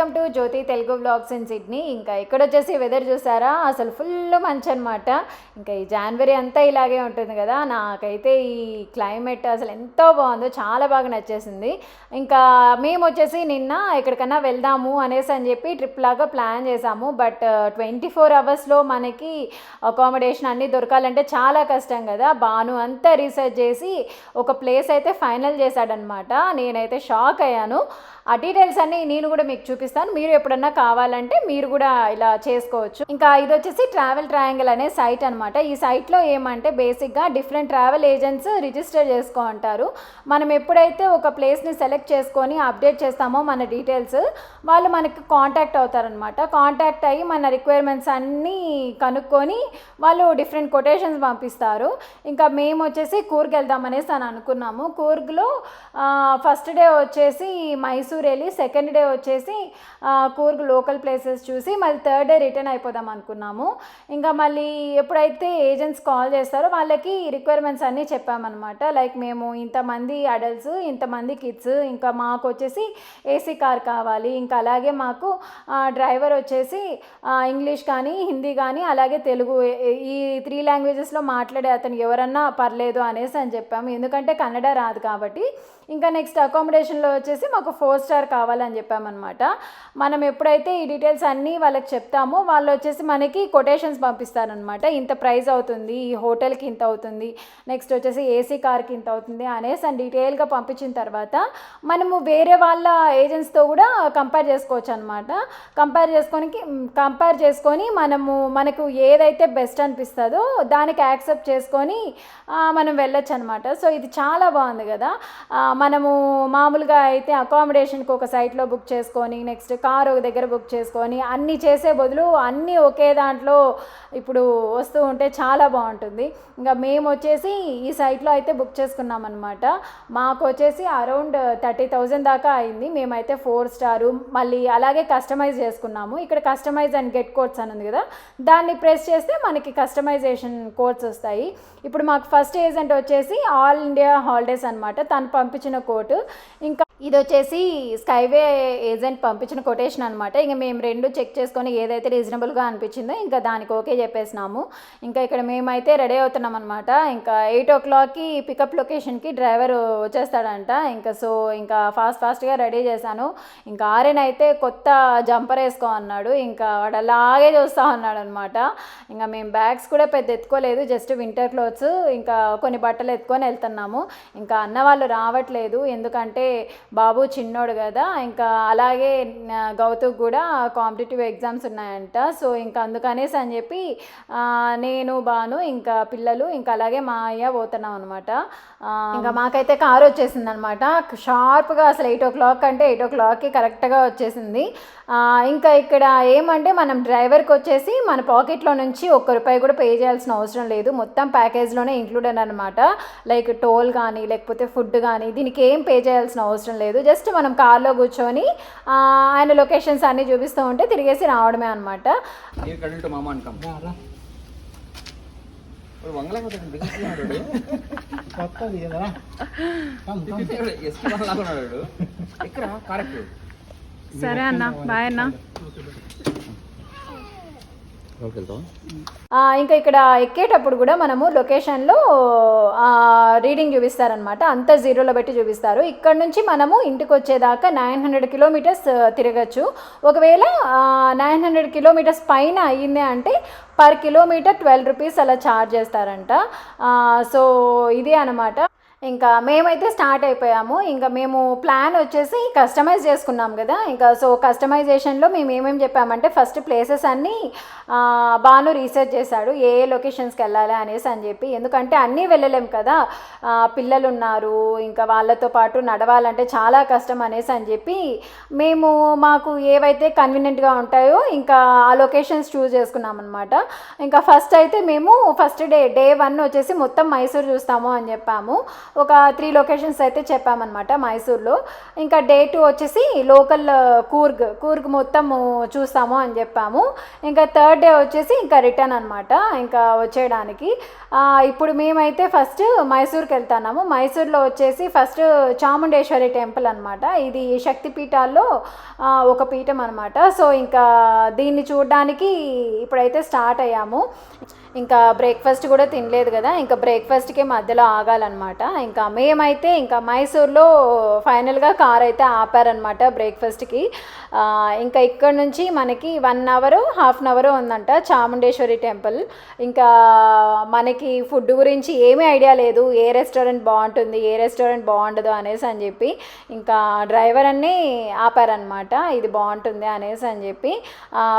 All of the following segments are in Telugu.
Welcome to Jyothi Telugu blogs in Sydney ఇంకా ఇక్కడ వచ్చేసి వెదర్ చూసారా? అసలు ఫుల్ మంచి అనమాట ఇంకా ఈ జనవరి అంతా ఇలాగే ఉంటుంది కదా. నాకైతే ఈ క్లైమేట్ అసలు ఎంతో బాగుందో చాలా బాగా నచ్చేసింది. ఇంకా మేము వచ్చేసి నిన్న ఎక్కడికన్నా వెళ్దాము అనేసి అని చెప్పి ట్రిప్ లాగా ప్లాన్ చేసాము. బట్ ట్వంటీ ఫోర్ అవర్స్లో మనకి అకామిడేషన్ అన్నీ దొరకాలంటే చాలా కష్టం కదా. బాను అంతా రీసెర్చ్ చేసి ఒక ప్లేస్ అయితే ఫైనల్ చేశాడనమాట నేనైతే షాక్ అయ్యాను. ఆ డీటెయిల్స్ అన్ని నేను కూడా మీకు చూపిస్తాను. మీరు ఎప్పుడన్నా కావాలంటే మీరు కూడా ఇలా చేసుకోవచ్చు. ఇంకా ఇది వచ్చేసి ట్రావెల్ ట్రయాంగిల్ అనే సైట్ అనమాట ఈ సైట్లో ఏమంటే బేసిక్గా డిఫరెంట్ ట్రావెల్ ఏజెంట్స్ రిజిస్టర్ చేసుకో అంటారు. మనం ఎప్పుడైతే ఒక ప్లేస్ని సెలెక్ట్ చేసుకొని అప్డేట్ చేస్తామో మన డీటెయిల్స్ వాళ్ళు మనకి కాంటాక్ట్ అవుతారనమాట కాంటాక్ట్ అయ్యి మన రిక్వైర్మెంట్స్ అన్నీ కనుక్కొని వాళ్ళు డిఫరెంట్ కొటేషన్స్ పంపిస్తారు. ఇంకా మేము వచ్చేసి కూర్గ్ వెళ్దామనేసి అని అనుకున్నాము. కూర్గ్లో ఫస్ట్ డే వచ్చేసి మైసూర్ వెళ్ళి సెకండ్ డే వచ్చేసి కూర్గ్ లోకల్ ప్లేసెస్ చూసి మళ్ళీ థర్డ్ డే రిటర్న్ అయిపోదాం అనుకున్నాము. ఇంకా మళ్ళీ ఎప్పుడైతే ఏజెంట్స్ కాల్ చేస్తారో వాళ్ళకి రిక్వైర్మెంట్స్ అన్నీ చెప్పామన్నమాట. లైక్ మేము ఇంతమంది అడల్ట్స్ ఇంతమంది కిడ్స్ ఇంకా మాకు వచ్చేసి ఏసీ కార్ కావాలి. ఇంకా అలాగే మాకు డ్రైవర్ వచ్చేసి ఇంగ్లీష్ కానీ హిందీ కానీ అలాగే తెలుగు ఈ త్రీ లాంగ్వేజెస్లో మాట్లాడే అతను ఎవరన్నా పర్లేదు అనేసి అని చెప్పాము. ఎందుకంటే కన్నడ రాదు కాబట్టి. ఇంకా నెక్స్ట్ అకామిడేషన్లో వచ్చేసి మాకు ఫోర్ స్టార్ కావాలని చెప్పామన్నమాట. మనం ఎప్పుడైతే ఈ డీటెయిల్స్ అన్నీ వాళ్ళకి చెప్తామో వాళ్ళు వచ్చేసి మనకి కొటేషన్స్ పంపిస్తారనమాట ఇంత ప్రైస్ అవుతుంది ఈ హోటల్కి ఇంత అవుతుంది నెక్స్ట్ వచ్చేసి ఏసీ కార్కి ఇంత అవుతుంది అనేసి అని డీటెయిల్గా పంపించిన తర్వాత మనము వేరే వాళ్ళ ఏజెంట్స్తో కూడా కంపేర్ చేసుకోవచ్చు అనమాట కంపేర్ చేసుకొని కంపేర్ చేసుకొని మనము మనకు ఏదైతే బెస్ట్ అనిపిస్తుందో దానికి యాక్సెప్ట్ చేసుకొని మనం వెళ్ళొచ్చు అనమాట సో ఇది చాలా బాగుంది కదా. మనము మామూలుగా అయితే అకామిడేషన్కి ఒక సైట్లో బుక్ చేసుకొని నెక్స్ట్ కార్ ఒక దగ్గర బుక్ చేసుకొని అన్నీ చేసే బదులు అన్నీ ఒకే దాంట్లో ఇప్పుడు వస్తూ ఉంటే చాలా బాగుంటుంది. ఇంకా మేము వచ్చేసి ఈ సైట్లో అయితే బుక్ చేసుకున్నాం అనమాట మాకు వచ్చేసి అరౌండ్ థర్టీ థౌజండ్ దాకా అయింది. మేమైతే ఫోర్ స్టారు మళ్ళీ అలాగే కస్టమైజ్ చేసుకున్నాము. ఇక్కడ కస్టమైజ్ అండ్ గెట్ కోడ్స్ అని ఉంది కదా దాన్ని ప్రెస్ చేస్తే మనకి కస్టమైజేషన్ కోడ్స్ వస్తాయి. ఇప్పుడు మాకు ఫస్ట్ ఏజెంట్ వచ్చేసి ఆల్ ఇండియా హాలిడేస్ అనమాట తను పంపించిన కోట్. ఇంకా ఇది వచ్చేసి స్కైవే ఏజెంట్ పంపించిన కొటేషన్ అనమాట ఇంకా మేము రెండు చెక్ చేసుకొని ఏదైతే రీజనబుల్గా అనిపించిందో ఇంకా దానికి ఓకే చెప్పేసినాము. ఇంకా ఇక్కడ మేమైతే రెడీ అవుతున్నాం అనమాట ఇంకా ఎయిట్ ఓ క్లాక్కి పికప్ లొకేషన్కి డ్రైవర్ వచ్చేస్తాడంట. ఇంకా సో ఇంకా ఫాస్ట్ ఫాస్ట్గా రెడీ చేశాను. ఇంకా ఆర్యన్ అయితే కొత్త జంపర్ వేసుకో అన్నాడు. ఇంకా వాడు అలాగే చూస్తూ ఉన్నాడు అనమాట ఇంకా మేము బ్యాగ్స్ కూడా పెద్ద ఎత్తుకోలేదు జస్ట్ వింటర్ క్లోత్స్ ఇంకా కొన్ని బట్టలు ఎత్తుకొని వెళ్తున్నాము. ఇంకా అన్న వాళ్ళు రావట్లేదు. ఎందుకంటే బాబు చిన్నోడు కదా ఇంకా అలాగే నా- గౌతమ్ కూడా కాంపిటేటివ్ ఎగ్జామ్స్ ఉన్నాయంట. సో ఇంకా అందుకనేసి అని చెప్పి నేను బాను ఇంకా పిల్లలు ఇంకా అలాగే మా అయ్య పోతున్నాం అనమాట ఇంకా మాకైతే కారు వచ్చేసింది అనమాట షార్ప్గా అసలు ఎయిట్ ఓ క్లాక్ అంటే ఎయిట్ ఓ క్లాక్కి కరెక్ట్గా వచ్చేసింది. ఇంకా ఇక్కడ ఏమంటే మనం డ్రైవర్కి వచ్చేసి మన పాకెట్లో నుంచి ఒక్క రూపాయి కూడా పే చేయాల్సిన అవసరం లేదు. మొత్తం ప్యాకేజ్లోనే ఇంక్లూడెడ్ అనమాట లైక్ టోల్ కానీ లేకపోతే ఫుడ్ కానీ దీనికి ఏం పే చేయాల్సిన అవసరం లేదు. జస్ట్ మనం కార్లో కూర్చొని ఆయన లొకేషన్స్ అన్నీ చూపిస్తూ ఉంటే తిరిగేసి రావడమే అనమాట సరే అన్న బాయ్ అన్న. ఇంకా ఇక్కడ ఎక్కేటప్పుడు కూడా మనము లొకేషన్లో రీడింగ్ చూపిస్తారనమాట అంత జీరోలో పెట్టి చూపిస్తారు. ఇక్కడ నుంచి మనము ఇంటికి వచ్చేదాకా నైన్ హండ్రెడ్ కిలోమీటర్స్ తిరగచ్చు. ఒకవేళ నైన్ హండ్రెడ్ కిలోమీటర్స్ పైన అయ్యింది అంటే పర్ కిలోమీటర్ ట్వెల్వ్ రూపీస్ అలా ఛార్జ్ చేస్తారంట. సో ఇదే అనమాట ఇంకా మేమైతే స్టార్ట్ అయిపోయాము. ఇంకా మేము ప్లాన్ వచ్చేసి కస్టమైజ్ చేసుకున్నాం కదా. ఇంకా సో కస్టమైజేషన్లో మేము ఏమేమి చెప్పామంటే ఫస్ట్ ప్లేసెస్ అన్నీ బాను రీసెర్చ్ చేశాడు. ఏ ఏ లొకేషన్స్కి వెళ్ళాలి అనేసి అని చెప్పి. ఎందుకంటే అన్నీ వెళ్ళలేం కదా. పిల్లలు ఉన్నారు ఇంకా వాళ్ళతో పాటు నడవాలంటే చాలా కష్టం అనేసి అని చెప్పి మేము మాకు ఏవైతే కన్వీనియంట్గా ఉంటాయో ఇంకా ఆ లొకేషన్స్ చూస్ చేసుకున్నాం అనమాట ఇంకా ఫస్ట్ అయితే మేము ఫస్ట్ డే డే వన్ వచ్చేసి మొత్తం మైసూర్ చూస్తాము అని చెప్పాము. ఒక త్రీ లొకేషన్స్ అయితే చెప్పామన్నమాట మైసూర్లో. ఇంకా డే టూ వచ్చేసి లోకల్ uh, కూర్గ్ కూర్గ్ మొత్తం uh, చూస్తాము అని చెప్పాము. ఇంకా థర్డ్ డే వచ్చేసి ఇంకా రిటర్న్ అనమాట ఇంకా వచ్చేయడానికి. ఇప్పుడు మేమైతే ఫస్ట్ మైసూర్కి వెళ్తున్నాము. మైసూర్లో వచ్చేసి ఫస్ట్ చాముండేశ్వరి టెంపుల్ అనమాట ఇది శక్తిపీఠాల్లో పీఠాల్లో ఒక పీఠం అనమాట సో ఇంకా దీన్ని చూడడానికి ఇప్పుడైతే స్టార్ట్ అయ్యాము. ఇంకా బ్రేక్ఫాస్ట్ కూడా తినలేదు కదా ఇంకా బ్రేక్ఫాస్ట్కి మధ్యలో ఆగాలన్నమాట. ఇంకా మేమైతే ఇంకా మైసూర్లో ఫైనల్గా కార్ అయితే ఆపారనమాట బ్రేక్ఫాస్ట్కి ఇంకా ఇక్కడ నుంచి మనకి one hour half an hour ఉందంట చాముండేశ్వరి టెంపుల్ ఇంకా మనకి ఫుడ్ గురించి ఏమీ ఐడియా లేదు ఏ రెస్టారెంట్ బాగుంటుంది ఏ రెస్టారెంట్ బాగుండదు అనేసి అని చెప్పి ఇంకా డ్రైవర్ అన్నీ ఆపారనమాట ఇది బాగుంటుంది అనేసి అని చెప్పి.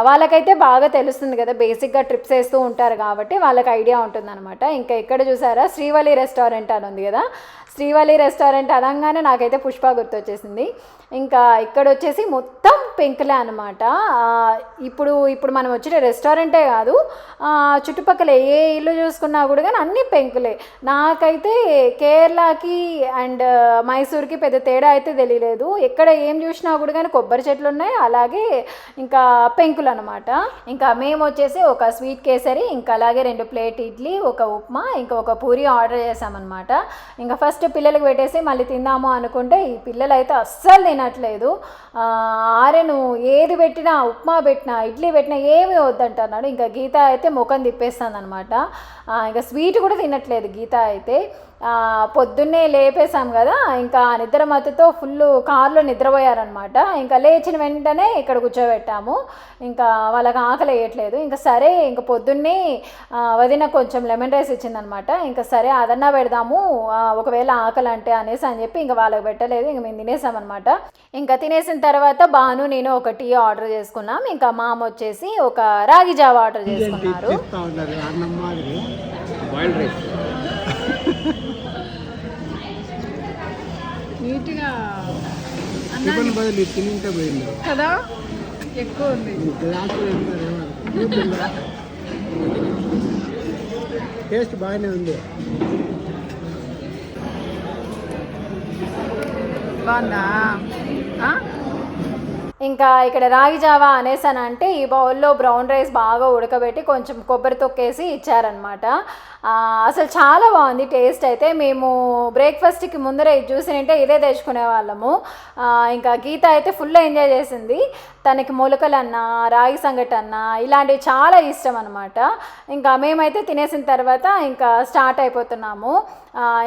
వాళ్ళకైతే బాగా తెలుస్తుంది కదా బేసిక్గా ట్రిప్స్ వేస్తూ ఉంటారు కాబట్టి. వాళ్ళకి ఐడియా ఉంటుందన్నమాట. ఇంకా ఇక్కడ చూసారా? శ్రీవల్లి రెస్టారెంట్ అని ఉంది కదా? శ్రీవల్లి రెస్టారెంట్ అనగానే నాకైతే పుష్ప గుర్తొచ్చేసింది. ఇంకా ఇక్కడ వచ్చేసి మొత్తం పెంకులే అనమాట ఇప్పుడు ఇప్పుడు మనం వచ్చిన రెస్టారెంటే కాదు చుట్టుపక్కల ఏ ఇల్లు చూసుకున్నా కూడా కానీ అన్ని పెంకులే. నాకైతే కేరళకి అండ్ మైసూర్కి పెద్ద తేడా అయితే తెలియలేదు ఎక్కడ ఏం చూసినా కూడా కానీ కొబ్బరి చెట్లు ఉన్నాయి అలాగే ఇంకా పెంకులు అనమాట ఇంకా మేము వచ్చేసి ఒక స్వీట్ కేసరి ఇంకా అలాగే రెండు ప్లేట్ ఇడ్లీ ఒక ఉప్మా ఇంకా ఒక పూరి ఆర్డర్ చేసామన్నమాట ఇంకా ఫస్ట్ ఫస్ట్ పిల్లలకు పెట్టేసి మళ్ళీ తిందాము అనుకుంటే ఈ పిల్లలు అయితే అస్సలు తినట్లేదు. ఆరెను ఏది పెట్టినా ఉప్మా పెట్టినా ఇడ్లీ పెట్టినా ఏమి వద్దంటున్నాడు. ఇంకా గీత అయితే ముఖం తిప్పేస్తాను అనమాట ఇంకా స్వీట్ కూడా తినట్లేదు గీత అయితే. పొద్దున్నే లేపేశాం కదా ఇంకా నిద్ర మత్తుతో ఫుల్ కార్లో నిద్రపోయారనమాట ఇంకా లేచిన వెంటనే ఇక్కడ కూర్చోబెట్టాము. ఇంకా వాళ్ళకి ఆకలి వేయట్లేదు. ఇంకా సరే ఇంకా పొద్దున్నే వదిన కొంచెం లెమన్ రైస్ ఇచ్చిందనమాట ఇంకా సరే అదన్నా పెడదాము ఒకవేళ ఆకలి అంటే అనేసి అని చెప్పి ఇంకా వాళ్ళకి పెట్టలేదు. ఇంకా మేము తినేసామన్నమాట. ఇంకా తినేసిన తర్వాత బాను నేను ఒక టీ ఆర్డర్ చేసుకున్నాం. ఇంకా మామ వచ్చేసి ఒక రాగి జావా ఆర్డర్ చేసుకున్నారు చెప్తా ఉన్నారు అన్నం మాదిరి బాయిల్డ్ రైస్ నీట్గా టిఫిన్ బదులు పోయింది. కదా? ఎక్కువ ఉంది. టేస్ట్ బాగానే ఉంది. బాగుందా? ఇంకా ఇక్కడ రాగి జావా అనేసానంటే ఈ బౌల్లో బ్రౌన్ రైస్ బాగా ఉడకబెట్టి కొంచెం కొబ్బరి తొక్కేసి ఇచ్చారనమాట అసలు చాలా బాగుంది టేస్ట్ అయితే. మేము బ్రేక్ఫాస్ట్కి ముందరే ఇది చూసినంటే ఇదే తెచ్చుకునే వాళ్ళము. ఇంకా గీత అయితే ఫుల్ ఎంజాయ్ చేసింది. తనకి మొలకలన్నా రాగి సంగటి ఇలాంటివి చాలా ఇష్టం అనమాట ఇంకా మేమైతే తినేసిన తర్వాత ఇంకా స్టార్ట్ అయిపోతున్నాము.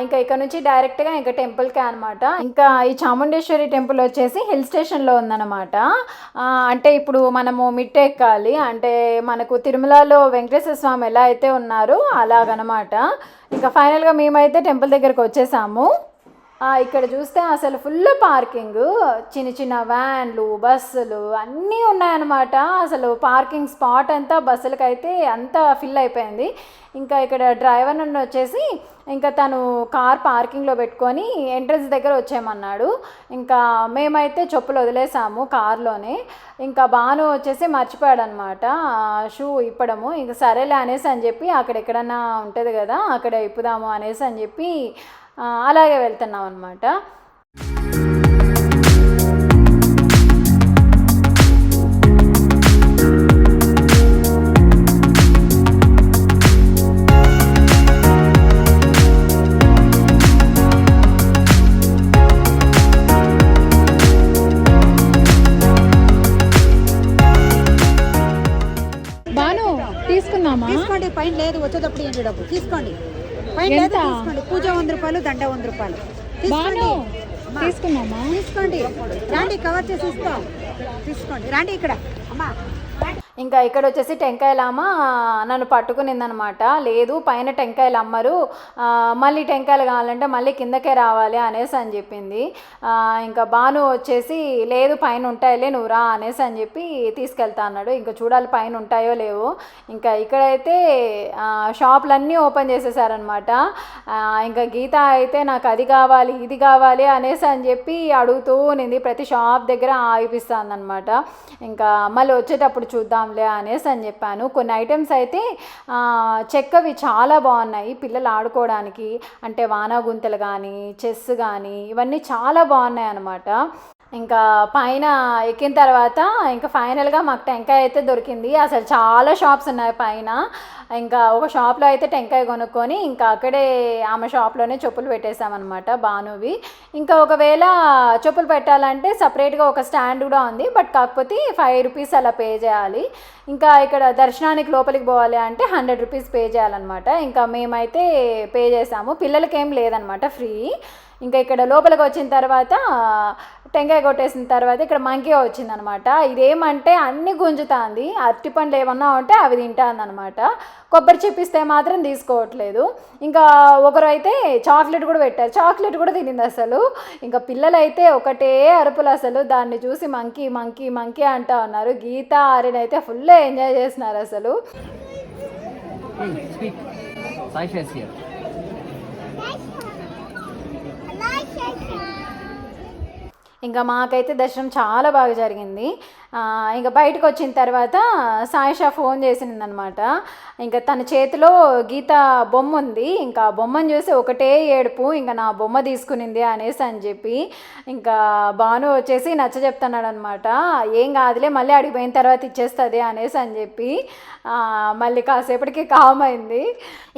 ఇంకా ఇక్కడ నుంచి డైరెక్ట్గా ఇంకా టెంపుల్కే అనమాట ఇంకా ఈ చాముండేశ్వరి టెంపుల్ వచ్చేసి హిల్ స్టేషన్లో ఉందన్నమాట. అంటే ఇప్పుడు మనము మిట్ ఎక్కాలి అంటే మనకు తిరుమలలో వెంకటేశ్వర స్వామి ఎలా అయితే ఉన్నారో అలాగనమాట ఇంకా ఫైనల్గా మేమైతే టెంపుల్ దగ్గరికి వచ్చేసాము. ఇక్కడ చూస్తే అసలు ఫుల్ పార్కింగ్. చిన్న చిన్న వ్యాన్లు బస్సులు అన్నీ ఉన్నాయన్నమాట. అసలు పార్కింగ్ స్పాట్ అంతా బస్సులకైతే అంతా ఫిల్ అయిపోయింది. ఇంకా ఇక్కడ డ్రైవర్ నన్ను వచ్చేసి ఇంకా తను కార్ పార్కింగ్లో పెట్టుకొని ఎంట్రన్స్ దగ్గర వచ్చేయమన్నాడు. ఇంకా మేమైతే చెప్పులు వదిలేసాము కార్లోనే. ఇంకా బాను వచ్చేసి మర్చిపోయాడు అనమాట షూ ఇప్పడము. ఇంకా సరేలే అనేసి అని చెప్పి అక్కడ ఎక్కడన్నా ఉంటుంది కదా అక్కడ ఇప్పుదాము అనేసి అని చెప్పి అలాగే వెళ్తున్నాం అనమాట బాను తీసుకుందామా? తీసుకోండి పైన లేదు వచ్చేటప్పుడు ఏంటి డబ్బు తీసుకోండి. ఎంత? పూజ వంద రూపాయలు దండ వంద రూపాయలు. బాను తీసుకుందామా తీసుకోండి. రండి కవర్ చేసి ఇస్తాం. తీసుకోండి. రండి ఇక్కడ. అమ్మా ఇంకా ఇక్కడ వచ్చేసి టెంకాయలమ్మ నన్ను పట్టుకునిందనమాట. లేదు పైన టెంకాయలు అమ్మరు. మళ్ళీ టెంకాయలు కావాలంటే మళ్ళీ కిందకే రావాలి అనేసి అని చెప్పింది. ఇంకా బాను వచ్చేసి లేదు పైన ఉంటాయిలే నువ్వు రా అనేసి అని చెప్పి తీసుకెళ్తా అన్నాడు. ఇంకా చూడాలి పైన ఉంటాయో లేవో. ఇంకా ఇక్కడైతే షాపులన్నీ ఓపెన్ చేసేసారనమాట. ఇంకా గీత అయితే నాకు అది కావాలి ఇది కావాలి అనేసి అని చెప్పి అడుగుతూ ఉన్నింది ప్రతి షాప్ దగ్గర ఆగిపిస్తాను అనమాట ఇంకా మళ్ళీ వచ్చేటప్పుడు చూద్దాం చూద్దాంలే అనేసి అని చెప్పాను. కొన్ని ఐటమ్స్ అయితే చెక్కవి చాలా బాగున్నాయి పిల్లలు ఆడుకోవడానికి. అంటే వానా గుంతలు కానీ చెస్ కానీ ఇవన్నీ చాలా బాగున్నాయి అన్నమాట ఇంకా పైన ఎక్కిన తర్వాత ఇంకా ఫైనల్గా మాకు టెంకాయ అయితే దొరికింది. అసలు చాలా షాప్స్ ఉన్నాయి పైన. ఇంకా ఒక షాప్లో అయితే టెంకాయ కొనుక్కొని ఇంకా అక్కడే ఆమె షాప్లోనే చెప్పులు పెట్టేశామన్నమాట బానువి ఇంకా ఒకవేళ చెప్పులు పెట్టాలంటే సపరేట్గా ఒక స్టాండ్ కూడా ఉంది. బట్ కాకపోతే ఫైవ్ రూపీస్ అలా పే చేయాలి. ఇంకా ఇక్కడ దర్శనానికి లోపలికి పోవాలి అంటే హండ్రెడ్ రూపీస్ పే చేయాలన్నమాట. ఇంకా మేమైతే పే చేసాము. పిల్లలకి లేదనమాట ఫ్రీ. ఇంకా ఇక్కడ లోపలికి వచ్చిన తర్వాత టెంకాయ కొట్టేసిన తర్వాత ఇక్కడ మంకీ వచ్చిందనమాట. ఇదేమంటే అన్ని గుంజుతాంది అరటి పండ్లు ఏమన్నా ఉంటే అవి తింటాందనమాట. కొబ్బరి చిప్పిస్తే మాత్రం తీసుకోవట్లేదు. ఇంకా ఒకరు అయితే చాక్లెట్ కూడా పెట్టారు. చాక్లెట్ కూడా తినింది అసలు. ఇంకా పిల్లలు అయితే ఒకటే అరుపులు అసలు. దాన్ని చూసి మంకీ మంకీ మంకీ అంటా ఉన్నారు. గీత ఆర్యన్ అయితే ఫుల్ ఎంజాయ్ చేస్తున్నారు అసలు. ఇంకా మాకైతే దర్శనం చాలా బాగా జరిగింది. ఇంకా బయటకు వచ్చిన తర్వాత సాయిషా ఫోన్ చేసిందనమాట. ఇంకా తన చేతిలో గీత బొమ్మ ఉంది. ఇంకా బొమ్మను చూసి ఒకటే ఏడుపు ఇంకా నా బొమ్మ తీసుకునింది అనేసి అని చెప్పి ఇంకా భాను వచ్చేసి నచ్చ చెప్తున్నాడు అనమాట ఏం కాదులే మళ్ళీ అడిగిపోయిన తర్వాత ఇచ్చేస్తుంది అనేసి అని చెప్పి మళ్ళీ కాసేపటికి కామ్ అయింది.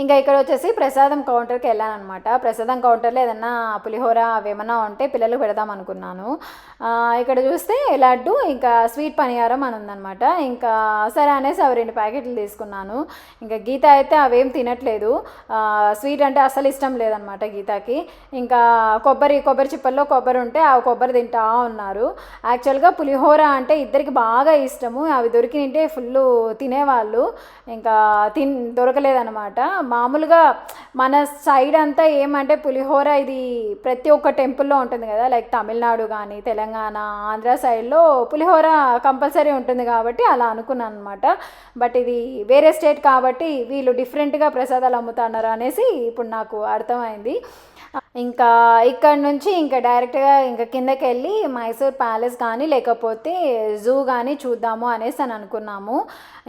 ఇంకా ఇక్కడ వచ్చేసి ప్రసాదం కౌంటర్కి వెళ్ళాను అనమాట ప్రసాదం కౌంటర్లో ఏదన్నా పులిహోర అవి ఏమన్నా ఉంటే పిల్లలకు పెడదాం అనుకున్నాను. ఇక్కడ చూస్తే లడ్డు ఇంకా స్వీట్ పనిహారం అని ఉందన్నమాట. ఇంకా సరే అనేసి అవి రెండు ప్యాకెట్లు తీసుకున్నాను. ఇంకా గీత అయితే అవేం తినట్లేదు. స్వీట్ అంటే అస్సలు ఇష్టం లేదనమాట గీతకి. ఇంకా కొబ్బరి కొబ్బరి చిప్పల్లో కొబ్బరి ఉంటే ఆ కొబ్బరి తింటా ఉన్నారు. యాక్చువల్గా పులిహోర అంటే ఇద్దరికి బాగా ఇష్టము. అవి దొరికింటే ఫుల్ తినేవాళ్ళు. ఇంకా తిన్ దొరకలేదనమాట మామూలుగా మన సైడ్ అంతా ఏమంటే పులిహోర ఇది ప్రతి ఒక్క టెంపుల్లో ఉంటుంది కదా. లైక్ తమిళనాడు కానీ తెలంగాణ ఆంధ్ర సైడ్లో పులిహోర కంపల్సరీ ఉంటుంది కాబట్టి అలా అనుకున్నాను అనమాట బట్ ఇది వేరే స్టేట్ కాబట్టి వీళ్ళు డిఫరెంట్గా ప్రసాదాలు అమ్ముతున్నారు అనేసి ఇప్పుడు నాకు అర్థమైంది. ఇంకా ఇక్కడ నుంచి ఇంకా డైరెక్ట్గా ఇంకా కిందకి వెళ్ళి మైసూర్ ప్యాలెస్ కానీ లేకపోతే జూ కానీ చూద్దాము అనేసి అని అనుకున్నాము.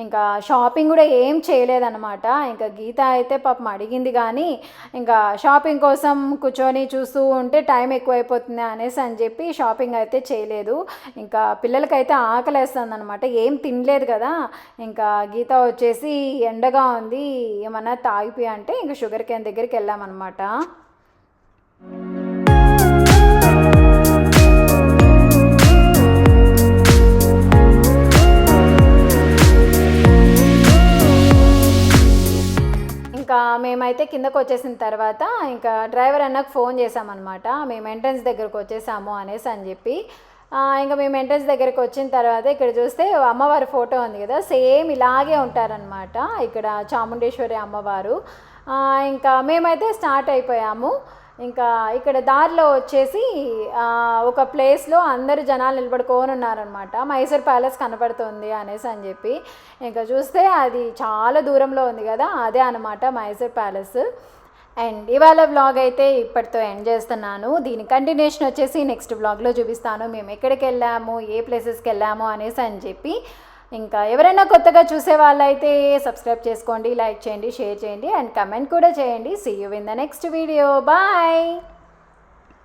ఇంకా షాపింగ్ కూడా ఏం చేయలేదన్నమాట. ఇంకా గీత అయితే పాపం అడిగింది కానీ ఇంకా షాపింగ్ కోసం కూర్చొని చూస్తూ ఉంటే టైం ఎక్కువైపోతుంది అనేసి అని చెప్పి షాపింగ్ అయితే చేయలేదు. ఇంకా పిల్లలకైతే ఆకలేస్తుంది అనమాట ఏం తినలేదు కదా. ఇంకా గీత వచ్చేసి ఎండగా ఉంది. ఏమన్నా తాగిపోయి అంటే ఇంకా షుగర్ క్యాన్ దగ్గరికి వెళ్ళామన్నమాట. ఇంకా మేమైతే కిందకు వచ్చేసిన తర్వాత ఇంకా డ్రైవర్ అన్నకు ఫోన్ చేసామన్నమాట మేము ఎంట్రన్స్ దగ్గరకు వచ్చేసాము అనేసి అని చెప్పి. ఇంకా మేము ఎంట్రన్స్ దగ్గరికి వచ్చిన తర్వాత ఇక్కడ చూస్తే అమ్మవారి ఫోటో ఉంది కదా సేమ్ ఇలాగే ఉంటారనమాట ఇక్కడ చాముండేశ్వరి అమ్మవారు. ఇంకా మేమైతే స్టార్ట్ అయిపోయాము. ఇంకా ఇక్కడ దారిలో వచ్చేసి ఒక ప్లేస్లో అందరు జనాలు నిలబడుకొని ఉన్నారనమాట మైసూర్ ప్యాలెస్ కనపడుతుంది అనేసి అని చెప్పి. ఇంకా చూస్తే అది చాలా దూరంలో ఉంది కదా అదే అనమాట మైసూర్ ప్యాలెస్. అండ్ ఇవాళ వ్లాగ్ అయితే ఇప్పటితో ఎండ్ చేస్తున్నాను. దీని కంటిన్యూషన్ వచ్చేసి నెక్స్ట్ వ్లాగ్లో చూపిస్తాను. మేము ఎక్కడికి వెళ్ళాము ఏ ప్లేసెస్కి వెళ్ళాము అనేసి అని చెప్పి. ఇంకా ఎవరైనా కొత్తగా చూసే వాళ్ళైతే సబ్స్క్రైబ్ చేసుకోండి లైక్ చేయండి షేర్ చేయండి అండ్ కమెంట్ కూడా చేయండి. See you in the next video bye